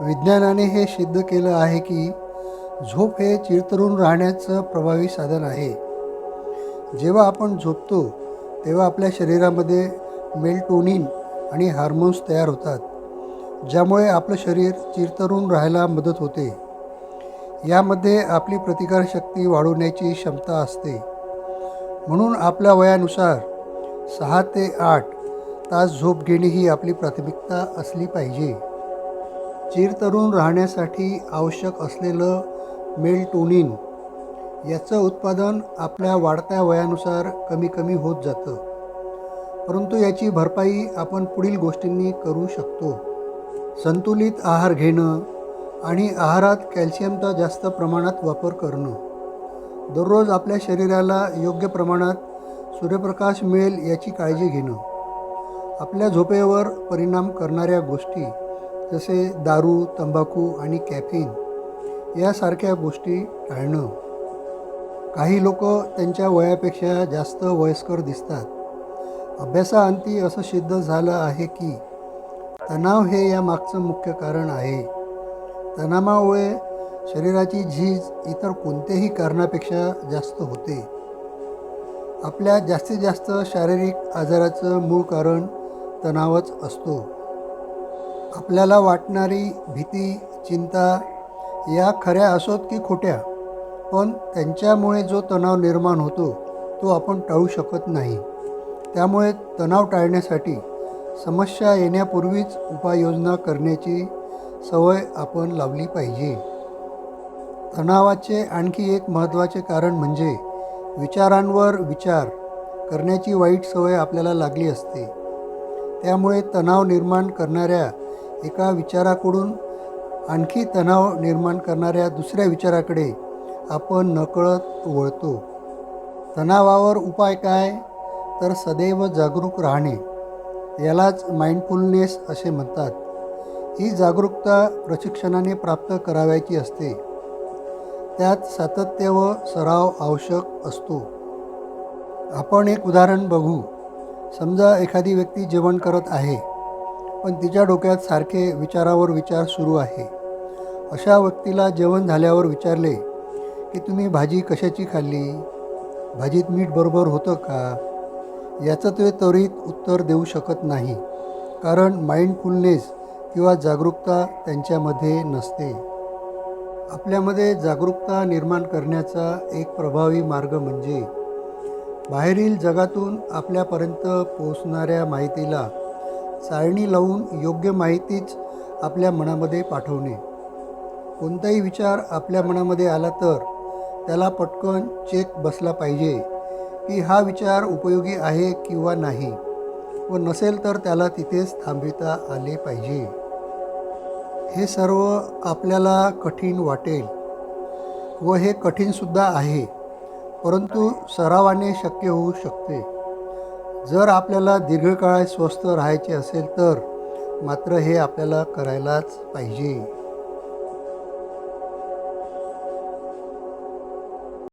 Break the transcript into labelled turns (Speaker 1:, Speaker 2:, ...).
Speaker 1: विज्ञानाने हे सिद्ध केलं आहे की झोप हे चिरतरून राहण्याचं प्रभावी साधन आहे. जेव्हा आपण झोपतो तेव्हा आपल्या शरीरामध्ये मेल्टोनिन आणि हार्मोन्स तयार होतात ज्यामुळे आपलं शरीर चिरतरून राहायला मदत होते. यामध्ये आपली प्रतिकारशक्ती वाढवण्याची क्षमता असते. म्हणून आपल्या वयानुसार सहा ते आठ तास झोप घेणे ही आपली प्राथमिकता असली पाहिजे. चिरतरुण राहण्यासाठी आवश्यक असलेलं मेलटोनिन. याचं उत्पादन आपल्या वाढत्या वयानुसार कमी कमी होत जातं. परंतु याची भरपाई आपण पुढील गोष्टींनी करू शकतो. संतुलित आहार घेणं आणि आहारात कॅल्शियमचा जास्त प्रमाणात वापर करणं. दररोज आपल्या शरीराला योग्य प्रमाणात सूर्यप्रकाश मिळेल याची काळजी घेणं. आपल्या झोपेवर परिणाम करणाऱ्या गोष्टी. जसे दारू तंबाखू आणि कॅफिन यासारख्या गोष्टी टाळणं. काही लोक त्यांच्या वयापेक्षा जास्त वयस्कर दिसतात. अभ्यासाअंती असं सिद्ध झालं आहे की तणाव हे यामागचं मुख्य कारण आहे. तणावामुळे शरीराची झीज इतर कोणत्याही कारणापेक्षा जास्त होते. आपल्या जास्तीत जास्त शारीरिक आजाराचं मूळ कारण तणावच असतो. आपल्याला वाटणारी भीती चिंता या खऱ्या असोत की खोट्या. पण त्यांच्यामुळे जो तणाव निर्माण होतो तो आपण टाळू शकत नाही. त्यामुळे तणाव टाळण्यासाठी समस्या येण्यापूर्वीच उपाययोजना करण्याची सवय आपण लावली पाहिजे. तणावाचे आणखी एक महत्त्वाचे कारण म्हणजे विचारांवर विचार करण्याची वाईट सवय आपल्याला लागली असते. त्यामुळे तणाव निर्माण करणाऱ्या एका विचाराकडून आणखी तणाव निर्माण करणाऱ्या दुसऱ्या विचाराकडे आपण नकळत वळतो. तणावावर उपाय काय? तर सदैव जागरूक राहणे. यालाच माइंडफुलनेस असे म्हणतात. ही जागरूकता प्रशिक्षणाने प्राप्त करावयाची असते. त्यात सातत्य व सराव आवश्यक असतो. आपण एक उदाहरण बघू. समजा एखादी व्यक्ती जेवण करत आहे. पण तिच्या डोक्यात सारखे विचारावर विचार सुरू आहे. अशा व्यक्तीला जेवण झाल्यावर विचारले की तुम्ही भाजी कशाची खाल्ली? भाजीत मीठ बरोबर होतं का? याचं ते त्वरित उत्तर देऊ शकत नाही. कारण माइंडफुलनेस किंवा जागरूकता त्यांच्यामध्ये नसते. आपल्यामध्ये जागरूकता निर्माण करण्याचा एक प्रभावी मार्ग म्हणजे बाहेरील जगातून आपल्यापर्यंत पोचणाऱ्या माहितीला चाळणी लावून योग्य माहितीच आपल्या मनामध्ये पाठवणे. कोणताही विचार आपल्या मनामध्ये आला तर त्याला पटकन चेक बसला पाहिजे की हा विचार उपयोगी आहे किंवा नाही व नसेल तर त्याला तिथेच थांबविता आले पाहिजे. हे सर्व आपल्याला कठीण वाटेल व हे कठीणसुद्धा आहे परंतु सरावाने शक्य होऊ शकते. जर आपल्याला दीर्घकाळ स्वस्थ राहायचे असेल तर मात्र हे आपल्याला करायलाच पाहिजे.